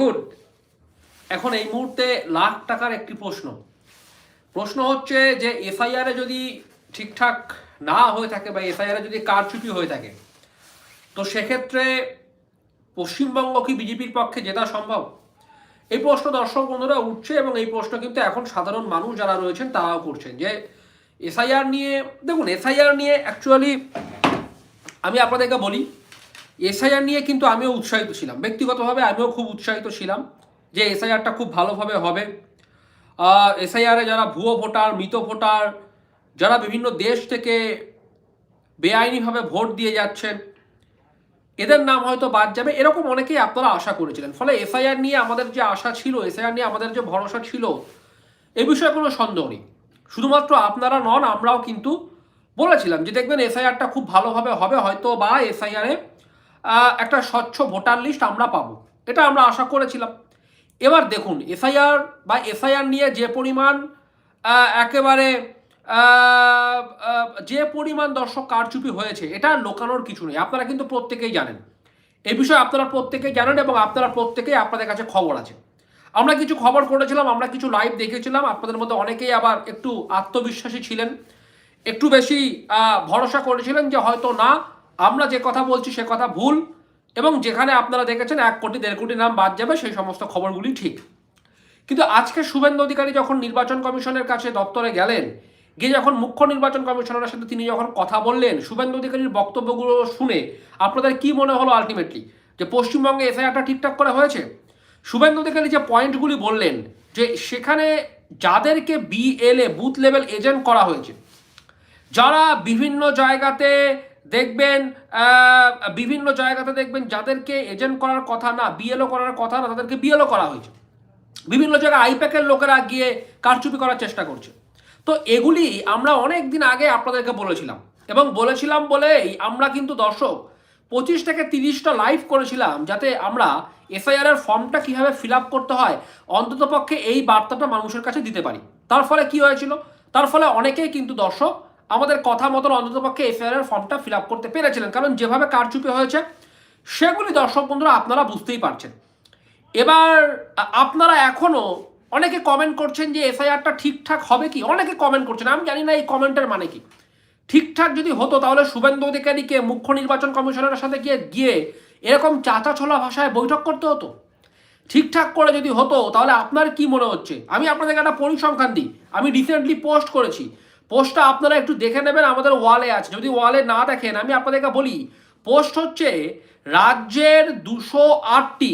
Good এখন এই মুহূর্তে লাখ টাকার একটি প্রশ্ন। প্রশ্ন হচ্ছে যে এফআইআরে যদি ঠিকঠাক না হয়ে থাকে বা এফআইআরে যদি কারচুপি হয়ে থাকে, তো সেক্ষেত্রে পশ্চিমবঙ্গ কি বিজেপির পক্ষে জেতা সম্ভব? এই প্রশ্ন দর্শক বন্ধুরা উঠছে এবং এই প্রশ্ন কিন্তু এখন সাধারণ মানুষ যারা রয়েছেন তারাও করছেন যে এসআইআর নিয়ে, দেখুন এসআইআর নিয়ে অ্যাকচুয়ালি আমি আপনাদেরকে বলি এসআইআর নিয়ে কিন্তু আমিও উৎসাহিত ছিলাম। ব্যক্তিগতভাবে আমিও খুব উৎসাহিত ছিলাম যে এসআইআরটা খুব ভালোভাবে হবে। এসআইআরে যারা ভুয়ো ভোটার, মৃত ভোটার, যারা বিভিন্ন দেশ থেকে বেআইনিভাবে ভোট দিয়ে যাচ্ছেন, এদের নাম হয়তো বাদ যাবে। এরকম অনেকেই আপনারা আশা করেছিলেন। ফলে এসআইআর নিয়ে আমাদের যে আশা ছিল এসআইআর নিয়ে আমাদের যে ভরসা ছিল, এ বিষয়ে কোনো সন্দেহ নেই। শুধুমাত্র আপনারা নন, আমরাও কিন্তু বলেছিলাম যে দেখবেন এসআইআরটা খুব ভালোভাবে হবে। হয়তো বা এসআইআরে একটা স্বচ্ছ ভোটার লিস্ট আমরা পাবো। এটা আমরা আশা করেছিলাম। এবার দেখুন, এসআইআর বা এসআইআর নিয়ে যে পরিমাণ একেবারে যে পরিমাণ দর্শক কারচুপি হয়েছে, এটা লোকানোর কিছু নেই। আপনারা কিন্তু প্রত্যেকেই জানেন। এই বিষয়ে আপনারা প্রত্যেকেই জানেন এবং আপনারা প্রত্যেকেই আপনাদের কাছে খবর আছে। আমরা কিছু খবর করেছিলাম, আমরা কিছু লাইভ দেখেছিলাম। আপনাদের মধ্যে অনেকেই আবার একটু আত্মবিশ্বাসী ছিলেন। একটু বেশি ভরসা করেছিলেন যে হয়তো না আমরা যে কথা বলছি সে কথা ভুল, এবং যেখানে আপনারা দেখেছেন এক কোটি, দেড় কোটি নাম বাদ যাবে, সেই সমস্ত খবরগুলি ঠিক। কিন্তু আজকে শুভেন্দু অধিকারী যখন নির্বাচন কমিশনের কাছে দপ্তরে গেলেন, গিয়ে যখন মুখ্য নির্বাচন কমিশনারের সাথে তিনি যখন কথা বললেন, শুভেন্দু অধিকারীর বক্তব্যগুলো শুনে আপনাদের কি মনে হলো আলটিমেটলি যে পশ্চিমবঙ্গে এসআইআরটা ঠিকঠাক করে হয়েছে? শুভেন্দু অধিকারী যে পয়েন্টগুলি বললেন, যে সেখানে যাদেরকে বিএলএ বুথ লেভেল এজেন্ট করা হয়েছে, যারা বিভিন্ন জায়গাতে দেখবেন বিভিন্ন জায়গাতে দেখবেন যাদেরকে এজেন্ট করার কথা না বিএলও করার কথা না, তাদেরকে বিএলও করা হয়েছে। বিভিন্ন জায়গায় আইপ্যাকের লোকেরা গিয়ে কারচুপি করার চেষ্টা করছে। তো এগুলি আমরা অনেক দিন আগে আপনাদেরকে বলেছিলাম। এবং বলেছিলাম বলেই আমরা কিন্তু দর্শক, পঁচিশ থেকে তিরিশটা লাইভ করেছিলাম যাতে আমরা এফআইআর এর ফর্মটা কীভাবে ফিল আপ করতে হয়, অন্ততপক্ষে এই বার্তাটা মানুষের কাছে দিতে পারি। তার ফলে কি হয়েছিল? তার ফলে অনেকেই কিন্তু দর্শক আমাদের কথা মতন অন্ততপক্ষে এফআইআর ফর্মটা ফিল আপ করতে পেরেছিলেন। কারণ যেভাবে কারচুপি হয়েছে, সেগুলি দর্শক বন্ধুরা আপনারা বুঝতেই পারছেন। এবার আপনারা এখনও অনেকে কমেন্ট করছেন যে এফআইআরটা ঠিকঠাক হবে কি? অনেকে কমেন্ট করছেন, আমি জানি না এই কমেন্টের মানে কি। ঠিকঠাক যদি হতো, তাহলে শুভেন্দু অধিকারীকে মুখ্য নির্বাচন কমিশনারের সাথে গিয়ে গিয়ে এরকম চাচা ছোলা ভাষায় বৈঠক করতে হতো? ঠিকঠাক করে যদি হতো, তাহলে আপনার কি মনে হচ্ছে? আমি আপনাদেরকে একটা পরিসংখ্যান দিই। আমি রিসেন্টলি পোস্ট করেছি। পোস্টটা আপনারা একটু দেখে নেবেন, আমাদের ওয়ালে আছে। যদি ওয়ালে না দেখেন, আমি আপনাদেরকে বলি, পোস্ট হচ্ছে রাজ্যের দুশো আটটি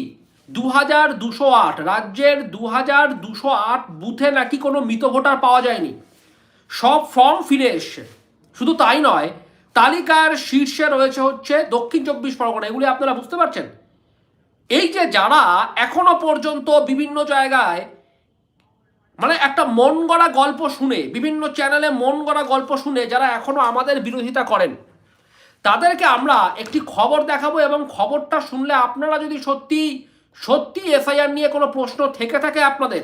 দু হাজার দুশো আট, রাজ্যের দু হাজার দুশো আট বুথে নাকি কোনো মৃত ভোটার পাওয়া যায়নি। সব ফর্ম ফিরে এসছে। শুধু তাই নয়, তালিকার শীর্ষে রয়েছে হচ্ছে দক্ষিণ চব্বিশ পরগনা। এগুলি আপনারা বুঝতে পারছেন? এই যে যারা এখনও পর্যন্ত বিভিন্ন জায়গায় মানে একটা মন গড়া গল্প শুনে, বিভিন্ন চ্যানেলে মন গড়া গল্প শুনে যারা এখনও আমাদের বিরোধিতা করেন, তাদেরকে আমরা একটি খবর দেখাবো এবং খবরটা শুনলে আপনারা যদি সত্যি সত্যি এসআইআর নিয়ে কোনো প্রশ্ন থেকে থাকে আপনাদের,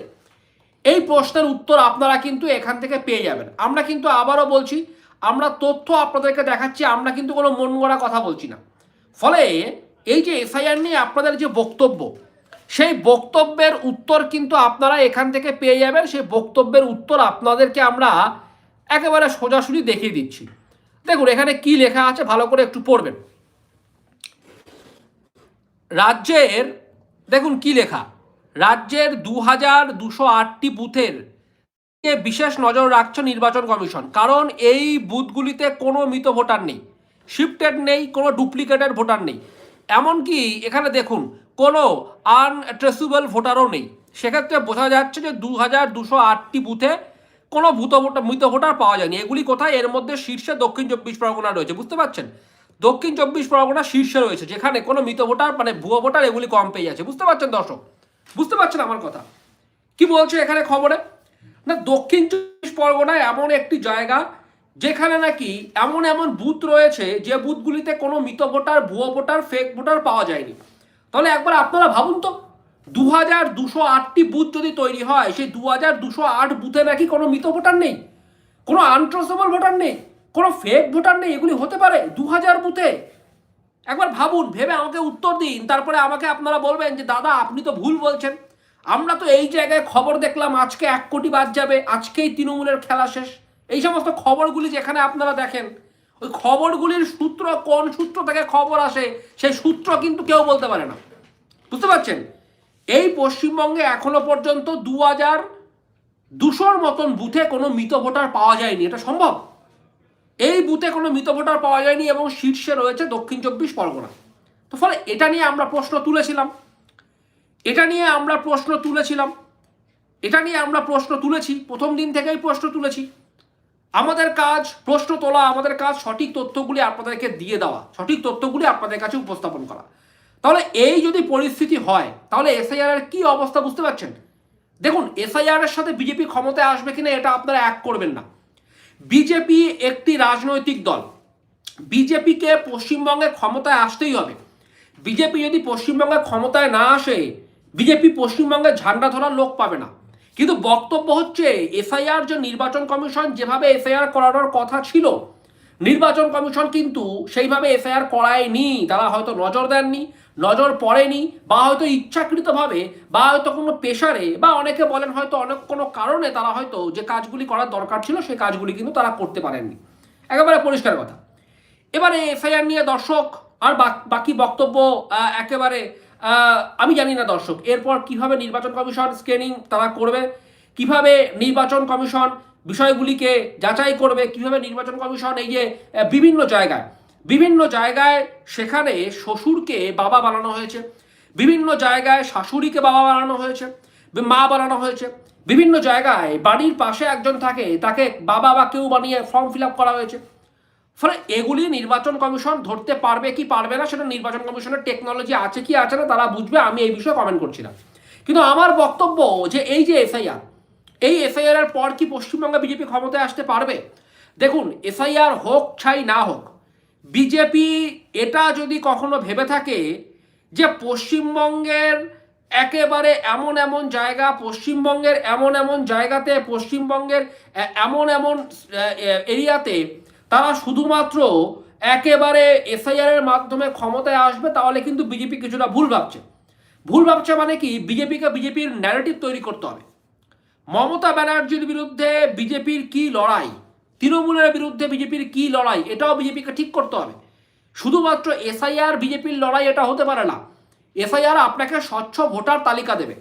এই প্রশ্নের উত্তর আপনারা কিন্তু এখান থেকে পেয়ে যাবেন। আমরা কিন্তু আবারও বলছি, আমরা তথ্য আপনাদেরকে দেখাচ্ছি, আমরা কিন্তু কোনো মন গড়া কথা বলছি না। ফলে এই যে এসআইআর নিয়ে আপনাদের যে বক্তব্য সেই বক্তব্যের উত্তর কিন্তু আপনারা এখান থেকে পেয়ে যাবেন। সেই বক্তব্যের উত্তর আপনাদেরকে আমরা একেবারে সোজাসুজি দেখিয়ে দিচ্ছি। দেখুন, এখানে কি লেখা আছে ভালো করে একটু পড়বেন। রাজ্যের, দেখুন কি লেখা। রাজ্যের দু হাজার দুশো আটটি বুথের বিশেষ নজর রাখছে নির্বাচন কমিশন। কারণ এই বুথগুলিতে কোনো মৃত ভোটার নেই। শিফটেড নেই, কোনো ডুপ্লিকেটেড ভোটার নেই। এমনকি এখানে দেখুন কোনো আনট্রেসেবল ভোটারও নেই। সেক্ষেত্রে বোঝা যাচ্ছে যে দু হাজার দুশো আটটি বুথে কোনো ভূত ভোটার মৃত ভোটার পাওয়া যায়নি। এগুলি কোথায়? এর মধ্যে শীর্ষে দক্ষিণ চব্বিশ পরগনা রয়েছে। বুঝতে পারছেন? দক্ষিণ চব্বিশ পরগনা শীর্ষে রয়েছে, যেখানে কোনো মৃত ভোটার মানে ভুয়ো ভোটার এগুলি কম পেয়ে যাচ্ছে। বুঝতে পারছেন দর্শক? বুঝতে পারছেন আমার কথা? কি বলছে এখানে খবরে? না, দক্ষিণ চব্বিশ পরগনায় এমন একটি জায়গা যেখানে নাকি এমন এমন বুথ রয়েছে যে বুথগুলিতে কোনো মৃত ভোটার, ভুয়ো ভোটার ফেক ভোটার পাওয়া যায়নি। তাহলে একবার আপনারা ভাবুন তো। দু হাজার দুশো আটটি বুথ যদি তৈরি হয়, সেই দু হাজার দুশো আট বুথে নাকি কোনো মৃত ভোটার নেই? কোনো আনট্রেসেবল ভোটার নেই? কোনো ফেক ভোটার নেই? এগুলি হতে পারে দু হাজার বুথে। একবার ভাবুন, ভেবে আমাকে উত্তর দিন। তারপরে আমাকে আপনারা বলবেন যে, দাদা, আপনি তো ভুল বলছেন। আমরা তো এই জায়গায় খবর দেখলাম, আজকে এক কোটি বাদ যাবে, আজকেই তৃণমূলের খেলা শেষ। এই সমস্ত খবরগুলি যেখানে আপনারা দেখেন ওই খবরগুলির সূত্র কোন সূত্র থেকে খবর আসে, সেই সূত্র কিন্তু কেউ বলতে পারে না। বুঝতে পারছেন? এই পশ্চিমবঙ্গে এখনও পর্যন্ত দু হাজার দুশোর মতন বুথে কোনো মৃত ভোটার পাওয়া যায়নি। এটা সম্ভব? এই বুথে কোনো মৃত ভোটার পাওয়া যায়নি এবং শীর্ষে রয়েছে দক্ষিণ চব্বিশ পরগনা। তো ফলে এটা নিয়ে আমরা প্রশ্ন তুলেছিলাম। এটা নিয়ে আমরা প্রশ্ন তুলেছিলাম। এটা নিয়ে আমরা প্রশ্ন তুলেছি। প্রথম দিন থেকেই প্রশ্ন তুলেছি। আমাদের কাজ প্রশ্ন তোলা, আমাদের কাজ সঠিক তথ্যগুলি আপনাদেরকে দিয়ে দেওয়া, সঠিক তথ্যগুলি আপনাদের কাছে উপস্থাপন করা। তাহলে এই যদি পরিস্থিতি হয়, তাহলে এসআইআর কি অবস্থা বুঝতে পারছেন? দেখুন এসআইআর এর সাথে বিজেপি ক্ষমতায় আসবে কিনা এটা আপনারা এক করবেন না। বিজেপি একটি রাজনৈতিক দল। বিজেপিকে পশ্চিমবঙ্গে ক্ষমতায় আসতেই হবে। বিজেপি যদি পশ্চিমবঙ্গে ক্ষমতায় না আসে বিজেপি পশ্চিমবঙ্গে ঝান্ডা ধরার লোক পাবে না। কিন্তু বক্তব্য হচ্ছে এসআইআর যে নির্বাচন কমিশন যেভাবে এসআইআর করানোর কথা ছিল, নির্বাচন কমিশন কিন্তু সেইভাবে এফআইআর করায়নি। তারা হয়তো নজর দেননি, নজর পড়েনি, বা হয়তো ইচ্ছাকৃতভাবে, বা হয়তো কোনো পেশারে, বা অনেকে বলেন হয়তো অনেক কোনো কারণে তারা হয়তো যে কাজগুলি করার দরকার ছিল, সেই কাজগুলি কিন্তু তারা করতে পারেননি। একেবারে পরিষ্কার কথা। এবারে এফআইআর নিয়ে দর্শক, আর বাকি বক্তব্য একেবারে আমি জানি না দর্শক, এরপর কীভাবে নির্বাচন কমিশন স্ক্রিনিং তারা করবে, কীভাবে নির্বাচন কমিশন বিষয়গুলিকে যাচাই করবে, কীভাবে নির্বাচন কমিশন এই যে বিভিন্ন জায়গায় বিভিন্ন জায়গায় সেখানে শ্বশুরকে বাবা বানানো হয়েছে, বিভিন্ন জায়গায় শাশুড়িকে বাবা বানানো হয়েছে, মা বানানো হয়েছে, বিভিন্ন জায়গায় বাড়ির পাশে একজন থাকে, তাকে বাবা বা কেউ বানিয়ে ফর্ম ফিল আপ করা হয়েছে। ফলে এগুলি নির্বাচন কমিশন ধরতে পারবে কি পারবে না সেটা নির্বাচন কমিশনের টেকনোলজি আছে কি আছে না তারা বুঝবে, আমি এই বিষয়ে কমেন্ট করছি না কিন্তু আমার বক্তব্য যে এই যে এসআইআর এই এসআইআর এর পর কি পশ্চিমবঙ্গে বিজেপি ক্ষমতায় আসতে পারবে? দেখুন এসআইআর হোক ছাই না হোক বিজেপি এটা যদি কখনো ভেবে থাকে যে পশ্চিমবঙ্গের একেবারে এমন এমন জায়গা, পশ্চিমবঙ্গের এমন এমন জায়গাতে, পশ্চিমবঙ্গের এমন এমন এরিয়াতে তারা শুধুমাত্র একেবারে এসআইআর এর মাধ্যমে ক্ষমতায় আসবে, তাহলে কিন্তু বিজেপি কিছুটা ভুল ভাবছে। ভুল ভাবছে মানে কি? বিজেপিকে বিজেপির ন্যারেটিভ তৈরি করতে হবে। মমতা ব্যানার্জির বিরুদ্ধে বিজেপির কি লড়াই? তৃণমূলের বিরুদ্ধে বিজেপির কি লড়াই? এটাও বিজেপিকে ঠিক করতে হবে। শুধুমাত্র এসআইআর বিজেপির লড়াই এটা হতে পারে না। এসআইআর আপনাকে স্বচ্ছ ভোটার তালিকা দেবে।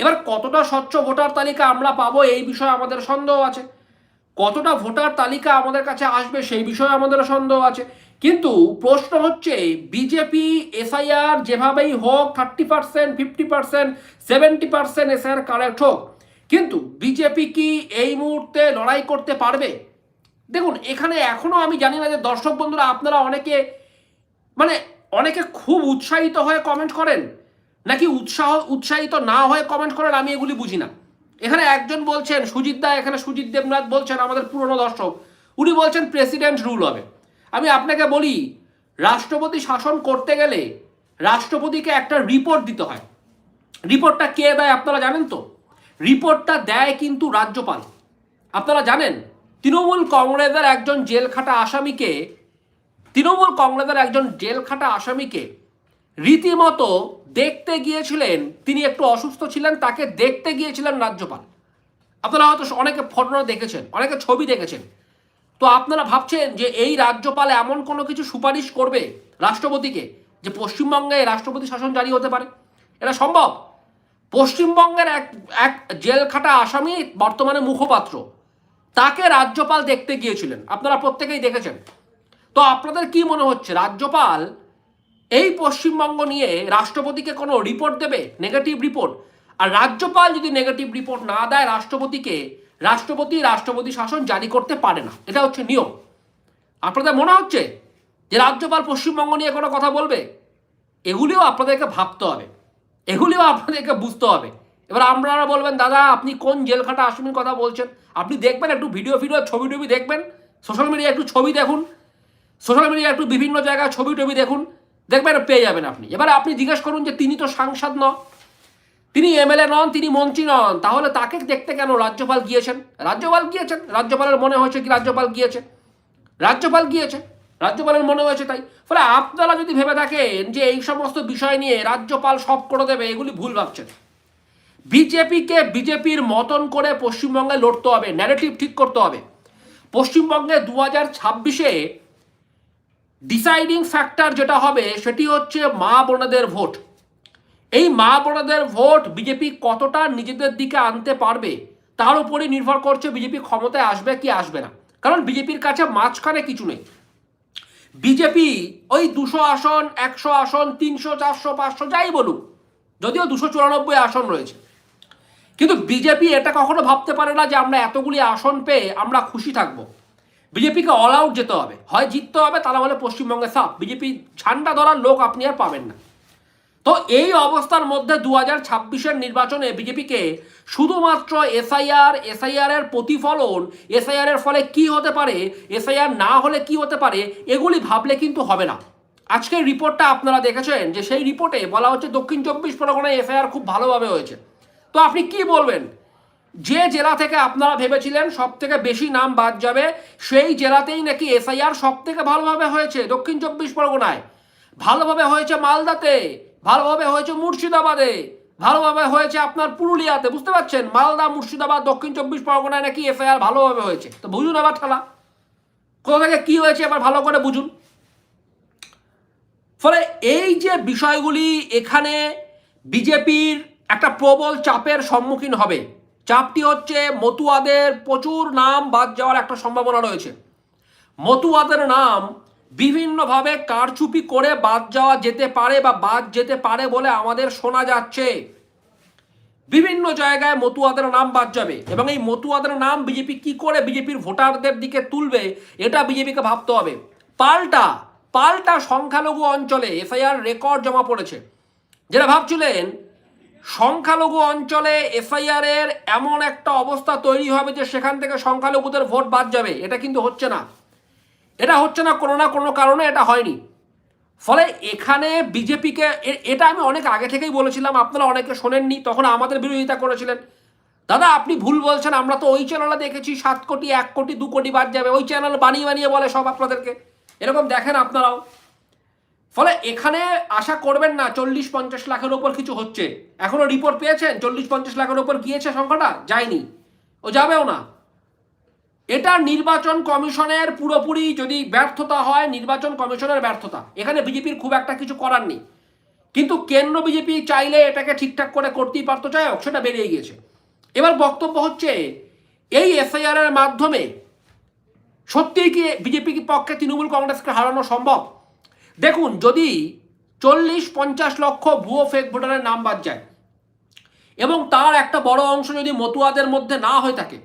এবার কতটা স্বচ্ছ ভোটার তালিকা আমরা পাবো এই বিষয়ে আমাদের সন্দেহ আছে। কতটা ভোটার তালিকা আমাদের কাছে আসবে সেই বিষয়ে আমাদের সন্দেহ আছে। কিন্তু প্রশ্ন হচ্ছে, বিজেপি, এসআইআর যেভাবেই হোক, thirty percent, fifty percent, seventy percent SIR correct হোক, কিন্তু বিজেপি কি এই মুহূর্তে লড়াই করতে পারবে? দেখুন, এখানে এখনও আমি জানি না যে দর্শক বন্ধুরা, আপনারা অনেকে মানে অনেকে খুব উৎসাহিত হয়ে কমেন্ট করেন, নাকি উৎসাহ, উৎসাহিত না হয়ে কমেন্ট করেন, আমি এগুলি বুঝি না। এখানে একজন বলছেন, সুজিত দা, এখানে সুজিত দেবনাথ বলছেন, আমাদের পুরনো দর্শক। উনি বলছেন প্রেসিডেন্ট রুল হবে। আমি আপনাকে বলি, রাষ্ট্রপতি শাসন করতে গেলে রাষ্ট্রপতিকে একটা রিপোর্ট দিতে হয়। রিপোর্টটা কে দেয় আপনারা জানেন তো? রিপোর্টটা দেয় কিন্তু রাজ্যপাল। আপনারা জানেন, তৃণমূল কংগ্রেসের একজন জেল খাটা আসামিকে, তৃণমূল কংগ্রেসের একজন জেল খাটা আসামিকে রীতিমতো দেখতে গিয়েছিলেন, তিনি একটু অসুস্থ ছিলেন, তাকে দেখতে গিয়েছিলেন রাজ্যপাল। আপনারা হয়তো অনেকে ফটো দেখেছেন, অনেকে ছবি দেখেছেন। তো আপনারা ভাবছেন যে এই রাজ্যপাল এমন কোনো কিছু সুপারিশ করবে রাষ্ট্রপতিকে, যে পশ্চিমবঙ্গে রাষ্ট্রপতি শাসন জারি হতে পারে? এটা সম্ভব? পশ্চিমবঙ্গের এক এক জেলখাটা আসামি বর্তমানে মুখপাত্র, তাকে রাজ্যপাল দেখতে গিয়েছিলেন। আপনারা প্রত্যেকেই দেখেছেন। তো আপনাদের কি মনে হচ্ছে? রাজ্যপাল এই পশ্চিমবঙ্গ নিয়ে রাষ্ট্রপতিকে কোনো রিপোর্ট দেবে? নেগেটিভ রিপোর্ট আর রাজ্যপাল যদি নেগেটিভ রিপোর্ট না দেয়, রাষ্ট্রপতিকে, রাষ্ট্রপতি রাষ্ট্রপতি শাসন জারি করতে পারে না। এটা হচ্ছে নিয়ম। আপনাদের মনে হচ্ছে যে রাজ্যপাল পশ্চিমবঙ্গ নিয়ে কোনো কথা বলবে? এগুলিও আপনাদেরকে ভাবতে হবে। এগুলিও আপনাদেরকে বুঝতে হবে। এবার আপনারা বলবেন, দাদা, আপনি কোন জেলখাটা আসামির কথা বলছেন? আপনি দেখবেন একটু ভিডিও ফিডিও, ছবি টবি দেখবেন। সোশ্যাল মিডিয়ায় একটু ছবি দেখুন। সোশ্যাল মিডিয়ায় একটু বিভিন্ন জায়গায় ছবি টবি দেখুন। দেখবেন পেয়ে যাবেন আপনি। এবারে আপনি জিজ্ঞেস করুন যে তিনি তো সাংসদ নন, তিনি এমএলএ নন, তিনি মন্ত্রী নন, তাহলে তাকে দেখতে কেন রাজ্যপাল গিয়েছেন? রাজ্যপাল গিয়েছেন, রাজ্যপালের মনে হয়েছে কি রাজ্যপাল গিয়েছে রাজ্যপাল গিয়েছে রাজ্যপালের মনে হয়েছে তাই। ফলে আপনারা যদি ভেবে থাকেন যে এই সমস্ত বিষয় নিয়ে রাজ্যপাল সব করে দেবে, এগুলি ভুল ভাবছেন। বিজেপিকে বিজেপির মতন করে পশ্চিমবঙ্গে লড়তে হবে ন্যারেটিভ ঠিক করতে হবে। পশ্চিমবঙ্গে দু হাজার ছাব্বিশে ডিসাইডিং ফ্যাক্টর যেটা হবে সেটি হচ্ছে মা বোনেদের ভোট এই মা বোনেদের ভোট বিজেপি কতটা নিজেদের দিকে আনতে পারবে, তার উপরই নির্ভর করছে বিজেপি ক্ষমতায় আসবে কি আসবে না। কারণ বিজেপির কাছে মাঝখানে কিছু নেই। বিজেপি ওই দুশো আসন, একশো আসন, তিনশো, চারশো, পাঁচশো, যাই বলুক, যদিও দুশো চুরানব্বই আসন রয়েছে। কিন্তু বিজেপি এটা কখনো ভাবতে পারে না যে আমরা এতগুলি আসন পেয়ে আমরা খুশি থাকব। বিজেপিকে অল আউট যেতে হবে। হয় জিততে হবে তারা বলে পশ্চিমবঙ্গে সাপ বিজেপি ঝান্ডা ধরার লোক আপনি আর পাবেন না। তো এই অবস্থার মধ্যে দু হাজার ছাব্বিশের নির্বাচনে বিজেপিকে শুধুমাত্র এসআইআর এসআইআর এর প্রতিফলন এসআইআর এর ফলে কি হতে পারে এসআইআর না হলে কি হতে পারে, এগুলি ভাবলে কিন্তু হবে না। আজকের রিপোর্টটা আপনারা দেখেছেন যে সেই রিপোর্টে বলা হচ্ছে দক্ষিণ চব্বিশ পরগনায় এসআইআর খুব ভালোভাবে হয়েছে। তো আপনি কি বলবেন? যে জেলা থেকে আপনারা ভেবেছিলেন সব থেকে বেশি নাম বাদ যাবে, সেই জেলাতেই নাকি এসআইআর সব থেকে ভালোভাবে হয়েছে, দক্ষিণ চব্বিশ পরগনায়। ভালোভাবে হয়েছে মালদাতে, ভালোভাবে হয়েছে মুর্শিদাবাদে, ভালোভাবে হয়েছে আপনার পুরুলিয়াতে, বুঝতে পারছেন? মালদা, মুর্শিদাবাদ, দক্ষিণ চব্বিশ পরগনায় নাকি এফআইআর ভালোভাবে হয়েছে। তো বুঝুন আবার ঠেলা। কোথা থেকে কি হয়েছে এবার ভালো করে বুঝুন। ফলে এই যে বিষয়গুলি এখানে বিজেপির একটা প্রবল চাপের সম্মুখীন হবে চাপটি হচ্ছে মতুয়াদের প্রচুর নাম বাদ যাওয়ার একটা সম্ভাবনা রয়েছে। মতুয়াদের নাম বিভিন্নভাবে কারচুপি করে বাদ যাওয়া যেতে পারে বা বাদ যেতে পারে বলে আমাদের শোনা যাচ্ছে। বিভিন্ন জায়গায় মতুয়াদের নাম বাদ যাবে এবং এই মতুয়াদের নাম বিজেপি কি করে বিজেপির ভোটারদের দিকে তুলবে, এটা বিজেপিকে ভাবতে হবে। পাল্টা পাল্টা সংখ্যালঘু অঞ্চলে এফআইআর রেকর্ড জমা পড়েছে। যেটা ভাবছিলেন সংখ্যালঘু অঞ্চলে এফআইআর এর এমন একটা অবস্থা তৈরি হবে যে সেখান থেকে সংখ্যালঘুদের ভোট বাদ যাবে। এটা কিন্তু হচ্ছে না। এটা হচ্ছে না কোনো না কোনো কারণে এটা হয়নি। ফলে এখানে বিজেপিকে এটা আমি অনেক আগে থেকেই বলেছিলাম, আপনারা অনেকে শোনেননি, তখন আমাদের বিরোধিতা করেছিলেন। দাদা, আপনি ভুল বলছেন, আমরা তো ওই চ্যানেলে দেখেছি, সাত কোটি, এক কোটি, দু কোটি বাদ যাবে, ওই চ্যানেল বানিয়ে বানিয়ে বলে সব আপনাদেরকে। এরকম দেখেন আপনারাও। ফলে এখানে আশা করবেন না, চল্লিশ পঞ্চাশ লাখের ওপর কিছু হচ্ছে। এখনও রিপোর্ট পেয়েছেন, চল্লিশ পঞ্চাশ লাখের ওপর গিয়েছে সংখ্যাটা? যায়নি। ও যাবেও না। এটা নির্বাচন কমিশনের পুরোপুরি যদি ব্যর্থতা হয়, নির্বাচন কমিশনের ব্যর্থতা। এখানে বিজেপির খুব একটা কিছু করার নেই। কিন্তু কেন্দ্র বিজেপি চাইলে এটাকে ঠিকঠাক করে করতেই পারতো। হোক, সেটা বেরিয়ে গিয়েছে। এবার বক্তব্য হচ্ছে, এই এফআইআর এর মাধ্যমে সত্যিই কি বিজেপি পক্ষে তৃণমূল কংগ্রেসকে হারানো সম্ভব? দেখুন, যদি চল্লিশ, পঞ্চাশ লক্ষ ভুয়ো ফেক ভোটারের নাম বাদ যায়, এবং তার একটা বড় অংশ যদি মতুয়াদের মধ্যে না হয়ে থাকে,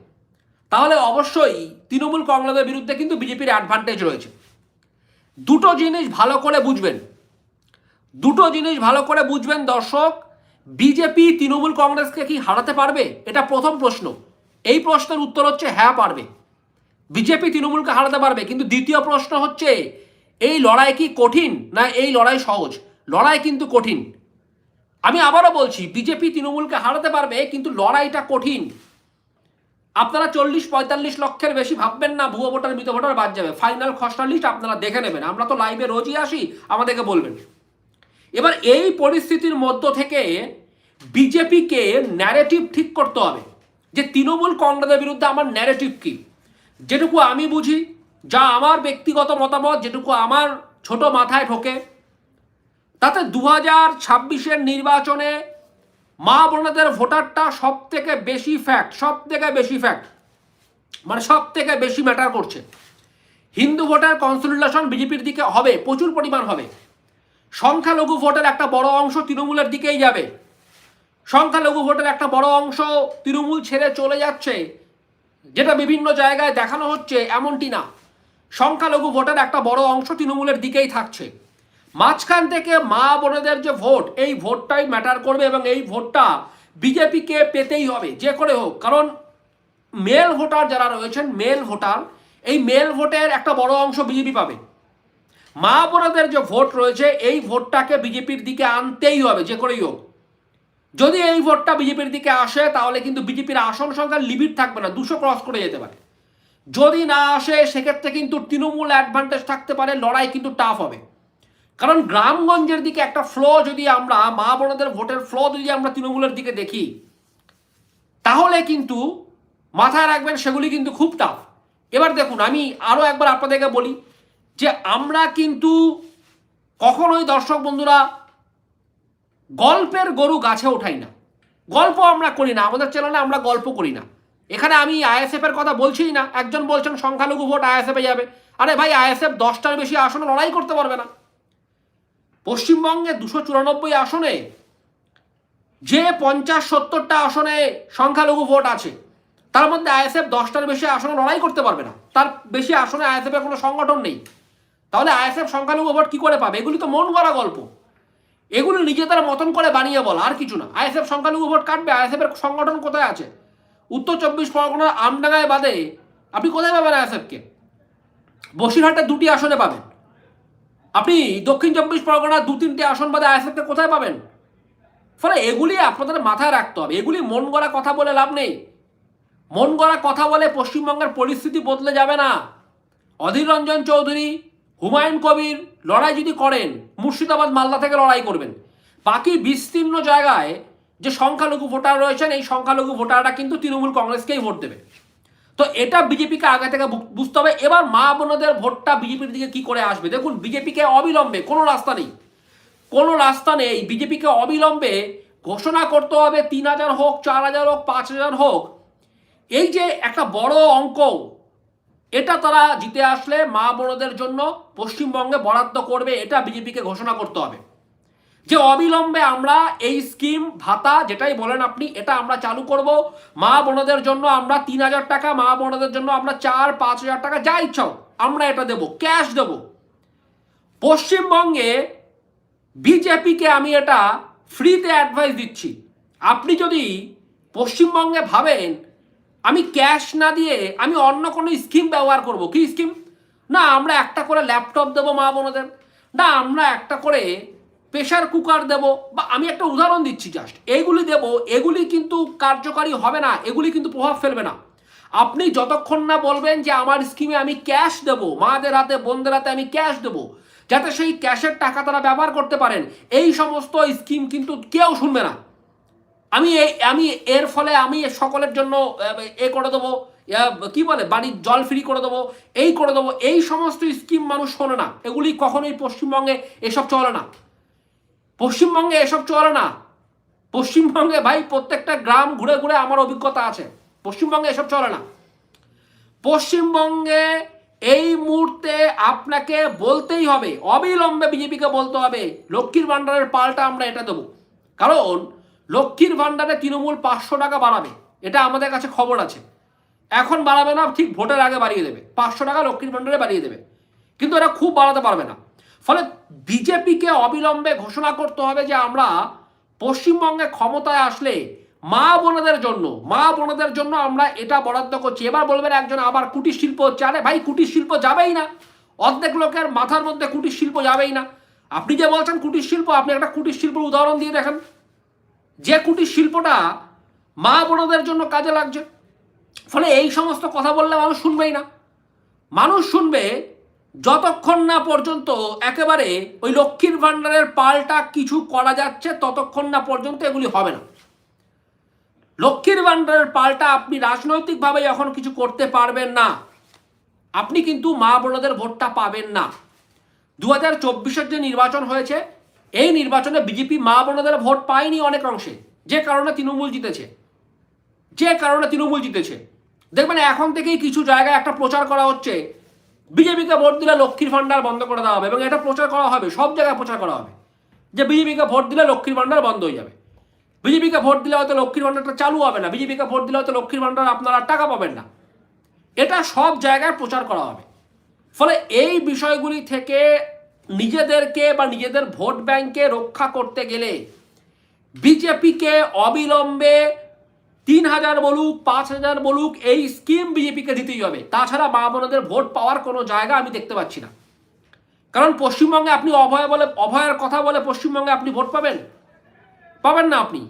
তাহলে অবশ্যই তৃণমূল কংগ্রেসের বিরুদ্ধে কিন্তু বিজেপির অ্যাডভান্টেজ রয়েছে। দুটো জিনিস ভালো করে বুঝবেন। দুটো জিনিস ভালো করে বুঝবেন দর্শক, বিজেপি তৃণমূল কংগ্রেসকে কি হারাতে পারবে? এটা প্রথম প্রশ্ন। এই প্রশ্নের উত্তর হচ্ছে হ্যাঁ পারবে। বিজেপি তৃণমূলকে হারাতে পারবে, কিন্তু দ্বিতীয় প্রশ্ন হচ্ছে এই লড়াই কি কঠিন না এই লড়াই সহজ? লড়াই কিন্তু কঠিন। আমি আবারও বলছি, বিজেপি তৃণমূলকে হারাতে পারবে, কিন্তু লড়াইটা কঠিন। আপনারা চল্লিশ, পঁয়তাল্লিশ লক্ষের বেশি ভাববেন না, ভুয়ো ভোটার, মৃত ভোটার বাদ যাবে। ফাইনাল খসড়া লিস্ট আপনারা দেখে নেবেন। আমরা তো লাইভে রোজই আসি, আমাদেরকে বলবেন। এবার এই পরিস্থিতির মধ্য থেকে বিজেপিকে ন্যারেটিভ ঠিক করতে হবে। যে তৃণমূল কংগ্রেসের বিরুদ্ধে আমার ন্যারেটিভ কি? যেটুকু আমি বুঝি যা আমার ব্যক্তিগত মতামত, যেটুকু আমার ছোট মাথায় ঢোকে তাতে দু হাজার ছাব্বিশের নির্বাচনে মা বোনেদের ভোটারটা সব থেকে বেশি ফ্যাক্ট সব থেকে বেশি ফ্যাক্ট মানে সব থেকে বেশি ম্যাটার করছে। হিন্দু ভোটার কনসলিডেশন বিজেপির দিকে হবে, প্রচুর পরিমাণ হবে। সংখ্যালঘু ভোটের একটা বড় অংশ তৃণমূলের দিকেই যাবে। সংখ্যালঘু ভোটের একটা বড় অংশ তৃণমূল ছেড়ে চলে যাচ্ছে, যেটা বিভিন্ন জায়গায় দেখানো হচ্ছে, এমনটি না। সংখ্যালঘু ভোটের একটা বড় অংশ তৃণমূলের দিকেই থাকছে। মাঝখান থেকে মা বোনেদের যে ভোট, এই ভোটটাই ম্যাটার করবে এবং এই ভোটটা বিজেপিকে পেতেই হবে, যে করে হোক। কারণ মেল ভোটার যারা রয়েছেন মেল ভোটার এই মেল ভোটের একটা বড় অংশ বিজেপি পাবে। মা বোনেদের যে ভোট রয়েছে, এই ভোটটাকে বিজেপির দিকে আনতেই হবে, যে করেই হোক। যদি এই ভোটটা বিজেপির দিকে আসে, তাহলে কিন্তু বিজেপির আসন সংখ্যা লিমিট থাকবে না, দুশো ক্রস করে যেতে পারে। যদি না আসে, সেক্ষেত্রে কিন্তু তৃণমূল অ্যাডভান্টেজ থাকতে পারে, লড়াই কিন্তু টাফ হবে। কারণ গ্রামগঞ্জের দিকে একটা ফ্লো যদি আমরা, মা বোনদের ভোটের ফ্লো যদি আমরা তৃণমূলের দিকে দেখি, তাহলে কিন্তু মাথায় রাখবেন সেগুলি কিন্তু খুব টাফ এবার দেখুন, আমি আরও একবার আপনাদেরকে বলি যে আমরা কিন্তু কখনোই দর্শক বন্ধুরা গল্পের গরু গাছে ওঠাই না। গল্প আমরা করি না, আমাদের চ্যানেলে আমরা গল্প করি না। এখানে আমি আইএসএফ এর কথা বলছি না। একজন বলছেন সংখ্যালঘু ভোট আইএসএফ এ যাবে। আরে ভাই, আইএসএফ দশটার বেশি আসনে লড়াই করতে পারবে না। পশ্চিমবঙ্গে দুশো চুরানব্বই আসনে যে পঞ্চাশ সত্তরটা আসনে সংখ্যালঘু ভোট আছে, তার মধ্যে আইএসএফ দশটার বেশি আসনে লড়াই করতে পারবে না। তার বেশি আসনে আইএসএফ এর কোনো সংগঠন নেই। তাহলে আইএসএফ সংখ্যালঘু ভোট কি করে পাবে? এগুলি তো মন গড়া গল্প। এগুলো নিজেদের মতন করে বানিয়ে বলা, আর কিছু না। আইএসএফ সংখ্যালঘু ভোট কাটবে, আইএসএফ এর সংগঠন কোথায় আছে? উত্তর চব্বিশ পরগনার আমডাঙ্গায় বাদে আপনি কোথায় পাবেন আইএসএফকে? বসিরহাটে দুটি আসনে পাবেন। আপনি দক্ষিণ চব্বিশ পরগনার দু তিনটে আসন বাদে আইএসএফকে কোথায় পাবেন? ফলে এগুলি আপনাদের মাথায় রাখতে হবে। এগুলি মন গড়া কথা বলে লাভ নেই। মন গড়া কথা বলে পশ্চিমবঙ্গের পরিস্থিতি বদলে যাবে না। অধীর রঞ্জন চৌধুরী, হুমায়ুন কবির লড়াই যদি করেন, মুর্শিদাবাদ মালদা থেকে লড়াই করবেন। বাকি বিস্তীর্ণ জায়গায় যে সংখ্যালঘু ভোটার রয়েছেন, এই সংখ্যালঘু ভোটাররা কিন্তু তৃণমূল কংগ্রেসকেই ভোট দেবে। তো এটা বিজেপিকে আগে থেকে বুঝতে হবে। এবার মা বোনদের ভোটটা বিজেপির দিকে কি করে আসবে? দেখুন, বিজেপিকে অবিলম্বে কোনো রাস্তা নেই। কোনো রাস্তা নেই। বিজেপিকে অবিলম্বে ঘোষণা করতে হবে, তিন হাজার হোক, চার হাজার হোক, পাঁচ হাজার হোক। এই যে একটা বড় অঙ্ক, এটা তারা জিতে আসলে মা বোনদের জন্য পশ্চিমবঙ্গে বরাদ্দ করবে, এটা বিজেপিকে ঘোষণা করতে হবে। যে অবিলম্বে আমরা এই স্কিম ভাতা যেটাই বলেন আপনি এটা আমরা চালু করব। মা বোনদের জন্য আমরা তিন হাজার টাকা মা বোনদের জন্য আমরা চার পাঁচ হাজার টাকা যা ইচ্ছা হোক, আমরা এটা দেব ক্যাশ দেব। পশ্চিমবঙ্গে বিজেপিকে আমি এটা ফ্রিতে অ্যাডভাইস দিচ্ছি। আপনি যদি পশ্চিমবঙ্গে ভাবেন আমি ক্যাশ না দিয়ে আমি অন্য কোনো স্কিম ব্যবহার করব কি স্কিম? না আমরা একটা করে ল্যাপটপ দেবো মা বোনদের। না আমরা একটা করে প্রেশার কুকার দেব, বা আমি একটা উদাহরণ দিচ্ছি জাস্ট এইগুলি দেব, এগুলি কিন্তু কার্যকারী হবে না, এগুলি কিন্তু প্রভাব ফেলবে না। আপনি যতক্ষণ না বলবেন যে আমার স্কিমে আমি ক্যাশ দেবো, মাদের হাতে, বোনদের হাতে আমি ক্যাশ দেবো, যাতে সেই ক্যাশের টাকা তারা ব্যবহার করতে পারেন, এই সমস্ত স্কিম কিন্তু কেউ শুনবে না। আমি এই, আমি এর ফলে আমি সকলের জন্য, এ করে দেবো কি বলে, বাড়ির জল ফ্রি করে দেবো, এই করে দেবো, এই সমস্ত স্কিম মানুষ শোনে না। এগুলি কখনোই পশ্চিমবঙ্গে এসব চলে না। পশ্চিমবঙ্গে এসব চলে না। পশ্চিমবঙ্গে ভাই প্রত্যেকটা গ্রাম ঘুরে ঘুরে আমার অভিজ্ঞতা আছে। পশ্চিমবঙ্গে এসব চলে না। পশ্চিমবঙ্গে এই মুহূর্তে আপনাকে বলতেই হবে, অবিলম্বে বিজেপিকে বলতে হবে, লক্ষ্মীর ভাণ্ডারের পাল্টা আমরা এটা দেবো। কারণ লক্ষ্মীর ভাণ্ডারে তৃণমূল পাঁচশো টাকা বাড়াবে, এটা আমাদের কাছে খবর আছে। এখন বাড়াবে না, ঠিক ভোটের আগে বাড়িয়ে দেবে। পাঁচশো টাকা লক্ষ্মীর ভাণ্ডারে বাড়িয়ে দেবে। কিন্তু এটা খুব বাড়াতে পারবে না। ফলে বিজেপিকে অবিলম্বে ঘোষণা করতে হবে যে আমরা পশ্চিমবঙ্গে ক্ষমতায় আসলে মা বোনদের জন্য, মা বোনদের জন্য আমরা এটা বরাদ্দ করছি। এবার বলবেন একজন আবার কুটির শিল্প হচ্ছে। আরে ভাই, কুটির শিল্প যাবেই না। অর্ধেক লোকের মাথার মধ্যে কুটির শিল্প যাবেই না। আপনি যে বলছেন কুটির শিল্প, আপনি একটা কুটির শিল্পের উদাহরণ দিয়ে দেখেন। যে কুটির শিল্পটা মা বোনদের জন্য কাজে লাগছে। ফলে এই সমস্ত কথা বললে মানুষ শুনবেই না। মানুষ শুনবে যতক্ষণ না পর্যন্ত একেবারে ওই লক্ষ্মীর ভাণ্ডারের পাল্টা কিছু করা যাচ্ছে, ততক্ষণ না পর্যন্ত এগুলি হবে না। লক্ষ্মীর ভাণ্ডারের পাল্টা আপনি রাজনৈতিকভাবে এখন কিছু করতে পারবেন না। আপনি কিন্তু মা বোনদের ভোটটা পাবেন না। দু হাজার চব্বিশের যে নির্বাচন হয়েছে, এই নির্বাচনে বিজেপি মা বোনদের ভোট পায়নি অনেক অংশে। যে কারণে তৃণমূল জিতেছে। যে কারণে তৃণমূল জিতেছে। দেখবেন এখন থেকেই কিছু জায়গায় একটা প্রচার করা হচ্ছে বিজেপিকে ভোট দিলে লক্ষ্মীর ভাণ্ডার বন্ধ করে দেওয়া হবে এবং এটা প্রচার করা হবে, সব জায়গায় প্রচার করা হবে। যে বিজেপিকে ভোট দিলে লক্ষ্মীর ভাণ্ডার বন্ধ হয়ে যাবে। বিজেপিকে ভোট দিলে হয়তো লক্ষ্মীর ভাণ্ডারটা চালু হবে না, বিজেপিকে ভোট দিলে হয়তো লক্ষ্মীর ভাণ্ডার আপনারা টাকা পাবেন না। এটা সব জায়গায় প্রচার করা হবে। ফলে এই বিষয়গুলি থেকে নিজেদেরকে বা নিজেদের ভোট ব্যাংকে রক্ষা করতে গেলে বিজেপিকে অবিলম্বে তিন হাজার বলুক, পাঁচ হাজার বলুক, এই স্কিম বিজেপিকে দিতেই হবে। তাছাড়া মা বোনদের ভোট পাওয়ার কোনো জায়গা আমি দেখতে পাচ্ছি না। কারণ পশ্চিমবঙ্গে আপনি অভয় বলে, অভয়ের কথা বলে পশ্চিমবঙ্গে আপনি ভোট পাবেন? পাবেন না আপনি।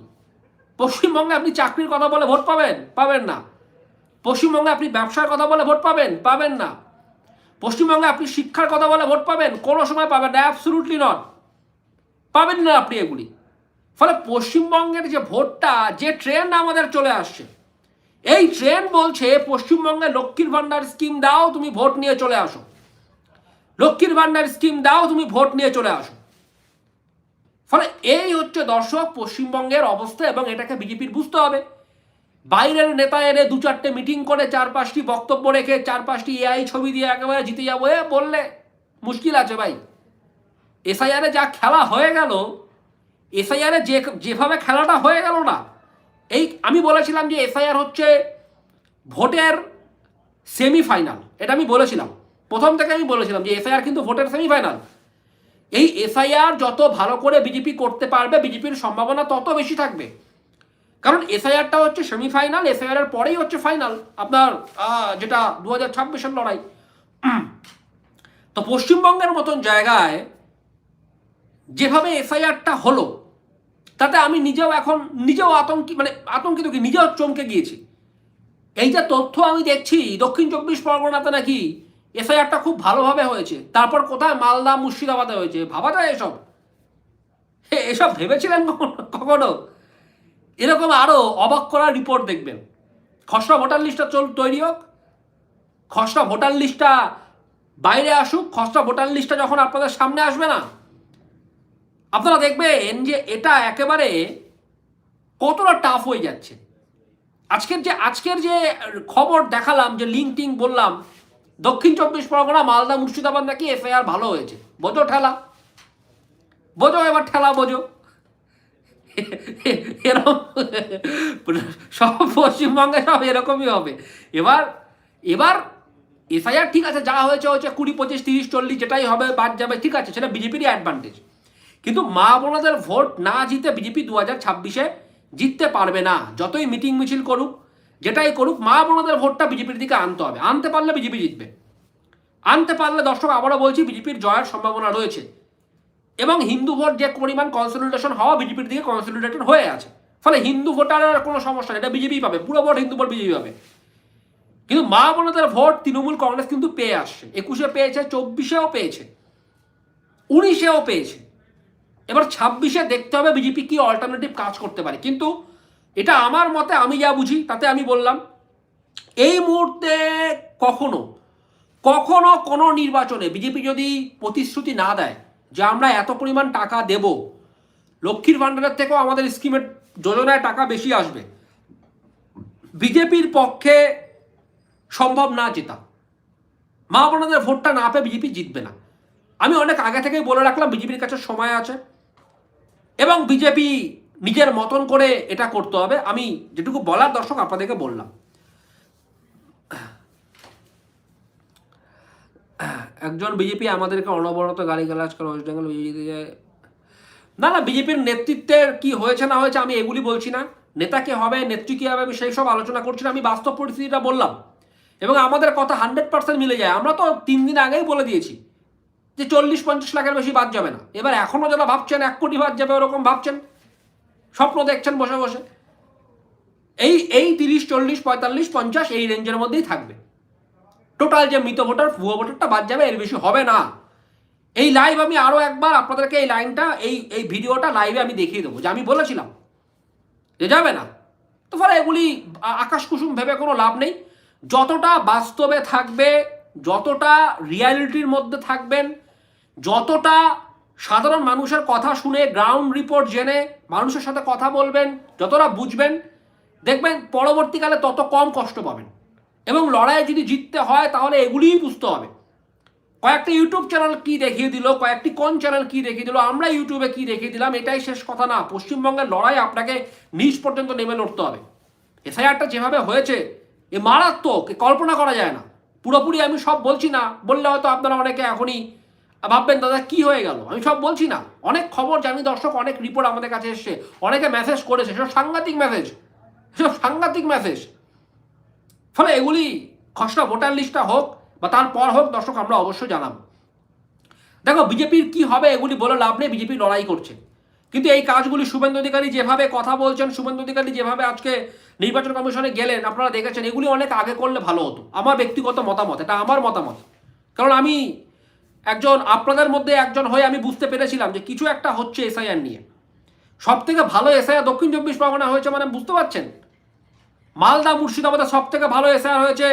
পশ্চিমবঙ্গে আপনি চাকরির কথা বলে ভোট পাবেন? পাবেন না। পশ্চিমবঙ্গে আপনি ব্যবসার কথা বলে ভোট পাবেন? পাবেন না। পশ্চিমবঙ্গে আপনি শিক্ষার কথা বলে ভোট পাবেন? কোনো সময় পাবেন না। অ্যাবসলুটলি নট পাবেন না আপনি এগুলি। ফলে পশ্চিমবঙ্গের যে ভোটটা, যে ট্রেন আমাদের চলে আসছে। এই ট্রেন বলছে, পশ্চিমবঙ্গে লক্ষ্মীর ভাণ্ডার স্কিম দাও, তুমি ভোট নিয়ে চলে আসো। লক্ষ্মীর ভাণ্ডার স্কিম দাও, তুমি ভোট নিয়ে চলে আসো। ফলে এই হচ্ছে দর্শক, পশ্চিমবঙ্গের অবস্থা এবং এটাকে বিজেপির বুঝতে হবে। বাইরের নেতা এনে দু চারটে মিটিং করে, চার পাঁচটি বক্তব্য রেখে, চার পাঁচটি এআই ছবি দিয়ে একেবারে জিতে যাব। এ বললে মুশকিল আছে ভাই। এসআইআরে যা খেলা হয়ে গেল এসআইআরে যে যেভাবে খেলাটা হয়ে গেল না, এই আমি বলেছিলাম যে এসআইআর হচ্ছে ভোটের সেমিফাইনাল এটা আমি বলেছিলাম। প্রথম থেকে আমি বলেছিলাম যে এসআইআর কিন্তু ভোটের সেমিফাইনাল এই এসআইআর যত ভালো করে বিজেপি করতে পারবে বিজেপির সম্ভাবনা তত বেশি থাকবে। কারণ এসআইআরটা হচ্ছে সেমিফাইনাল এসআইআর এর পরেই হচ্ছে ফাইনাল আপনার যেটা দু হাজার ছাব্বিশের লড়াই। তো পশ্চিমবঙ্গের মতন জায়গায় যেভাবে এসআইআরটা হলো তাতে আমি নিজেও এখন, নিজেও আতঙ্কি মানে আতঙ্কিত কি, নিজেও চমকে গিয়েছি। এই যে তথ্য আমি দেখছি, দক্ষিণ চব্বিশ পরগনাতে নাকি এসআইআরটা খুব ভালোভাবে হয়েছে, তারপর কোথায় মালদা, মুর্শিদাবাদে হয়েছে, ভাবা যায় এসব? এসব ভেবেছিলেন কখনো এরকম আরও অবাক করার রিপোর্ট দেখবেন। খসড়া ভোটার লিস্টটা চল, তৈরি হোক। খসড়া ভোটার লিস্টটা বাইরে আসুক, খসড়া ভোটার লিস্টটা যখন আপনাদের সামনে আসবে না আপনারা দেখবেন যে এটা একেবারে কতটা টাফ হয়ে যাচ্ছে। আজকের যে আজকের যে খবর দেখালাম, যে লিঙ্ক টিঙ্ক বললাম, দক্ষিণ চব্বিশ পরগনা, মালদা, মুর্শিদাবাদ নাকি এফআইআর ভালো হয়েছে। বোঝো ঠেলা। বোঝো এবার ঠেলা বোঝো। এরকম সব পশ্চিমবঙ্গে সব এরকমই হবে। এবার এবার এফআইআর ঠিক আছে, যা হয়েছে হয়েছে কুড়ি, পঁচিশ, তিরিশ, চল্লিশ, যেটাই হবে বাদ যাবে, ঠিক আছে, সেটা বিজেপিরই অ্যাডভান্টেজ কিন্তু মা বোনাদের ভোট না জিতে বিজেপি দু হাজার ছাব্বিশে জিততে পারবে না। যতই মিটিং মিছিল করুক, যেটাই করুক, মা বোনাদের ভোটটা বিজেপির দিকে আনতে হবে। আনতে পারলে বিজেপি জিতবে। আনতে পারলে দর্শক, আবারও বলছি, বিজেপির জয়ের সম্ভাবনা রয়েছে। এবং হিন্দু ভোট যে পরিমাণ কনসলিডেশন হওয়া বিজেপির দিকে কনসলিডেটেড হয়ে আছে। ফলে হিন্দু ভোটারের কোনো সমস্যা নেই, এটা বিজেপি পাবে। পুরো ভোট হিন্দু ভোট বিজেপি পাবে। কিন্তু মা বোনদের ভোট তৃণমূল কংগ্রেস কিন্তু পেয়ে আসছে। একুশে পেয়েছে, চব্বিশেও পেয়েছে, উনিশেও পেয়েছে। এবার ছাব্বিশে দেখতে হবে বিজেপি কি অল্টারনেটিভ কাজ করতে পারে। কিন্তু এটা আমার মতে আমি যা বুঝি, তাতে আমি বললাম, এই মুহূর্তে কখনো কখনো কোনো নির্বাচনে বিজেপি যদি প্রতিশ্রুতি না দেয় যে আমরা এত পরিমাণ টাকা দেব, লক্ষ্মীর ভাণ্ডারের থেকেও আমাদের স্কিমের যোজনায় টাকা বেশি আসবে, বিজেপির পক্ষে সম্ভব না জেতা। মা বোনদের ভোটটা না পেয়ে বিজেপি জিতবে না। আমি অনেক আগে থেকেই বলে রাখলাম, বিজেপির কাছে সময় আছে। এবং বিজেপি নিজের মতন করে এটা করতে হবে। আমি যেটুকু বলার দর্শক আপনাদেরকে বললাম। একজন বিজেপি আমাদেরকে অনবরত গালিগালাজ করে ওয়েস্ট বেঙ্গল বিজেপি না না, বিজেপির নেতৃত্বের কি হয়েছে না হয়েছে আমি এগুলি বলছি না। নেতা কে হবে, নেত্রী কী হবে, আমি সেই সব আলোচনা করছি না, আমি বাস্তব পরিস্থিতিটা বললাম। এবং আমাদের কথা হান্ড্রেড পার্সেন্ট মিলে যায়। আমরা তো তিন দিন আগেই বলে দিয়েছি। যে চল্লিশ পঞ্চাশ লাখের বেশি বাদ যাবে না। এবার এখনও যারা ভাবছেন, এক কোটি বাদ যাবে, ওরকম ভাবছেন? স্বপ্ন দেখছেন বসে বসে। এই এই তিরিশ, চল্লিশ, পঁয়তাল্লিশ, পঞ্চাশ এই রেঞ্জের মধ্যেই থাকবে। টোটাল যে মৃত ভোটার, ভুয়ো ভোটারটা বাদ যাবে, এর বেশি হবে না। এই লাইভ আমি আরও একবার আপনাদেরকে এই লাইনটা, এই এই ভিডিওটা লাইভে আমি দেখিয়ে দেবো, যে আমি বলেছিলাম। যে যাবে না। তো ফলে এগুলি আকাশ কুসুম ভেবে কোনো লাভ নেই। যতটা বাস্তবে থাকবে, যতটা রিয়ালিটির মধ্যে থাকবেন যতটা সাধারণ মানুষের কথা শুনে গ্রাউন্ড রিপোর্ট জেনে মানুষের সাথে কথা বলবেন, যতটা বুঝবেন, দেখবেন পরবর্তীকালে তত কম কষ্ট পাবেন। এবং লড়াইয়ে যদি জিততে হয়, তাহলে এগুলিই বুঝতে হবে। কয়েকটা ইউটিউব চ্যানেল কি দেখিয়ে দিল, কয়েকটি কোন চ্যানেল কি দেখিয়ে দিল, আমরা ইউটিউবে কি দেখিয়ে দিলাম, এটাই শেষ কথা না। পশ্চিমবঙ্গের লড়াই আপনাকে নিজ পর্যন্ত নেমে লড়তে হবে। এসআইআরটা যেভাবে হয়েছে, এ মারাত্মক, এ কল্পনা করা যায় না। পুরোপুরি আমি সব বলছি না, বললে হয়তো আপনারা অনেকে এখনই ভাববেন দাদা, কি হয়ে গেল? আমি সব বলছি না। অনেক খবর জানি, দর্শক, অনেক রিপোর্ট আমাদের কাছে এসছে। অনেকে মেসেজ করেছে সেসব সাংঘাতিক মেসেজ সেসব সাংঘাতিক মেসেজ ফলে এগুলি খসড়া ভোটার লিস্টটা হোক বা তারপর হোক, দর্শক, আমরা অবশ্যই জানাব। দেখো, বিজেপির কি হবে এগুলি বলে লাভ নেই, বিজেপি লড়াই করছে। কিন্তু এই কাজগুলি শুভেন্দু অধিকারী যেভাবে কথা বলছেন, শুভেন্দু অধিকারী যেভাবে আজকে নির্বাচন কমিশনে গেলেন, আপনারা দেখেছেন, এগুলি অনেক আগে করলে ভালো হতো। আমার ব্যক্তিগত মতামত, এটা আমার মতামত। কারণ আমি একজন, আপনাদের মধ্যে একজন হয়ে আমি বুঝতে পেরেছিলাম যে কিছু একটা হচ্ছে এসআইআর নিয়ে। সব থেকে ভালো এসআইআর দক্ষিণ চব্বিশ পরগনা হয়েছে মানে বুঝতে পারছেন? মালদা, মুর্শিদাবাদে সব থেকে ভালো এসআইআর হয়েছে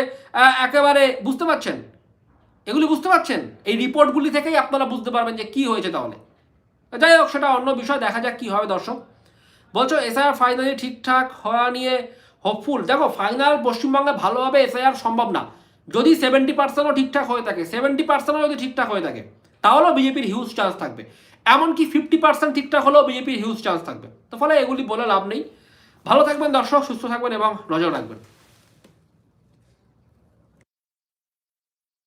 একেবারে বুঝতে পারছেন? এগুলি বুঝতে পারছেন? এই রিপোর্টগুলি থেকেই আপনারা বুঝতে পারবেন যে কি হয়েছে তাহলে। যাই হোক, সেটা অন্য বিষয়, দেখা যাক কি হবে দর্শক। বলছো এসআইআর ফাইনালি ঠিকঠাক হওয়া নিয়ে হোপফুল দেখো ফাইনাল পশ্চিমবঙ্গে ভালোভাবে এসআইআর সম্ভব না। যদি সেভেন্টি পার্সেন্টও ঠিকঠাক হয়ে থাকে সেভেন্টি পার্সেন্টও যদি ঠিকঠাক হয়ে থাকে, তাহলেও বিজেপির হিউজ চান্স থাকবে। এমনকি ফিফটি পার্সেন্ট ঠিকঠাক হলেও বিজেপির হিউজ চান্স থাকবে। তো ফলে এগুলি বলে লাভ নেই। ভালো থাকবেন দর্শক, সুস্থ থাকবেন এবং নজর রাখবেন।